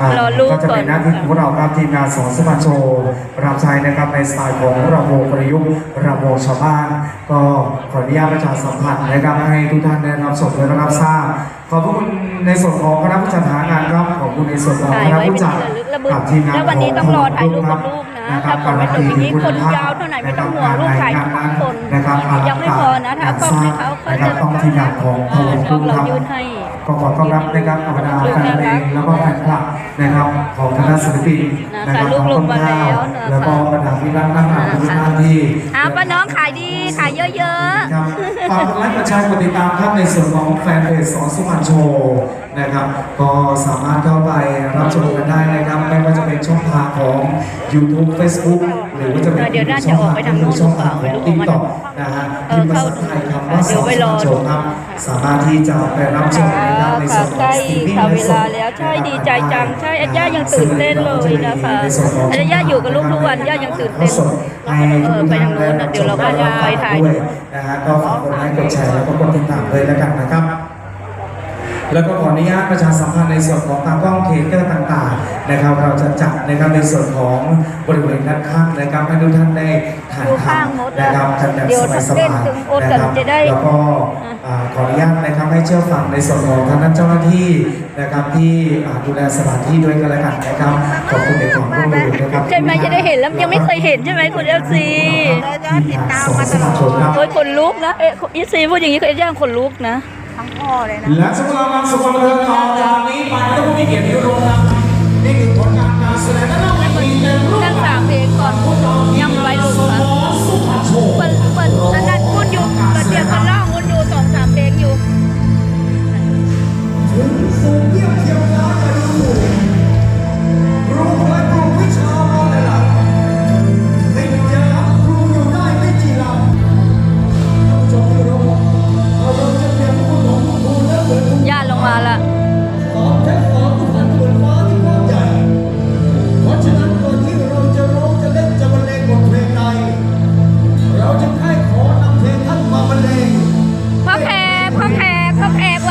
อ่ารอลูกก็จะเป็นหน้าที่ของพวกเราครับทีมงานสอนสมาโชว์รับใช้นะครับในสไตล์ของระบบประยุกต์ระบบชาวบ้าน ก็ขออนุญาตประชาสัมพันธ์นะครับให้ทุกท่านได้รับชมและรับทราบขอบคุณในส่วนของคณะผู้จัดหางานครับขอบคุณในส่วนของถ่ายคณะไว้ผู้จัดเป็นที่ระลึกระลึกกับทีมงานแล้ววันนี้ต้องรอถ่ายรูปกับลูกนะครับถ้าผมไม่จบอย่างนี้คนยาวเท่าไหร่ไม่ต้องห่วงลูกถ่ายทุกคนนะครับยังไม่พอนะถ้าป้องให้เขาเขานะครับจะต้องทีมงานของทวงช่องเราครับยื่นให้ ก็ขอต้อนรับนะครับกับบรรดาแฟนเพลงแล้วก็แฟนคลับนะครับของคณะศิลปินนะครับลูกของลต้งนมาข้าวแล้วนะคะแล้วก็บรรดาพี่รักนักข่าวทุกท่านที่อ้าวป้าน้องขายดีขายเยอะครับฝากกดไลค์กดแชร์กดติดตามครับในส่วนของแฟนเพจสอนสุพรรณโชว์นะครับก็สามารถเข้าไปรับชมกันได้นะครับไม่ว่าจะเป็นช่องทางของ YouTube Facebook หรือว่าจะเป็นเดี๋ยวน่าจะออกไปทางโน้นช่องทางของหรือเปติ๊กล่าต็อกนะฮะเอพิอมพ์ภาเข้าษาไทยคำว่าเดี๋สยอวนไว้สุรพอรรณโชว์ครับสามารถที่จะไปรับชมนะครับในส่ค่ะวนของใกล้สตรีมมิ่งค่ะในเวส่วลานแล้วใช่ดีใจจังใช่อาย่ายังตื่นเต้นเลยนะคะอาย่าอยู่กับลูกทุกวันย่ายังตื่นเต้นให้ทุกเออไปท่าทางโน้นน่ะเดี๋ยวเราก็จะไปถ่ายด้วยนะฮะก็ฝากกดไลค์กดแชร์แล้วก็กดติดตามเลยแล้วกันนะครับ แล้วก็ขออนุญาตประชาสัมพันธ์ในส่วนของตากล้องเคเกอร์ต่างๆนะครับ เราจะจัดนะครับในส่วนของบริเวณด้านข้างนะครับให้ทุกท่านได้ถ่ายดูทข้างมดำนะครับกันแบบเดี๋ยวสเต้นบายถึงโอ๊ตๆกันะนครับจะได้แล้วก็อ่าขออนุญาตนะครับให้เชื่อฟังในส่วนของทางด้านเจ้าหน้าที่นะครับที่อ่าดูแลสถานที่ด้วยกันแล้วกันนะครับขอบคุณในความร่วมมือนะครับใช่ไหมจะได้เห็นแล้วยังไม่เคยเห็นใช่ไหมคุณเอฟซีติดตามมาตลอดครับโอ้ยขนลุกนะเอ๊ะอีซีพูดอย่างนี้ก็ย่างขนลุกนะ ทั้งพ่อเลยนะ และสำหรับงานสุขภาพเทินต่อจากนี้ไปไม่ต้องมีเกียรตินิยมนะครับนี่คือผลงานการแสดงและน้อกเวทีในรูป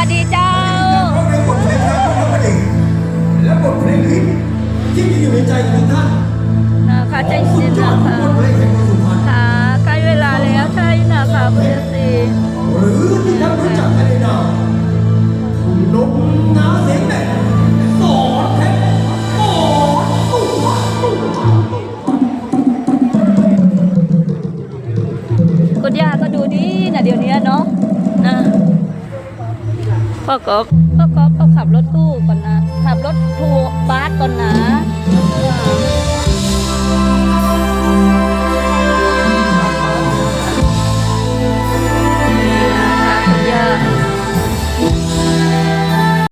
วัสดีเจ้าเพราะในบทเพลงนั้นก็ไม่ได้และบทเพลงฮิตที่มีอยู่ในใจของท่านนะคะใจสุเย็ดนยอนะดข พ่อกอบพ่อกอบเขาขับรถตู้ก่อนนะ ขับรถทัวร์บัสก่อนนะ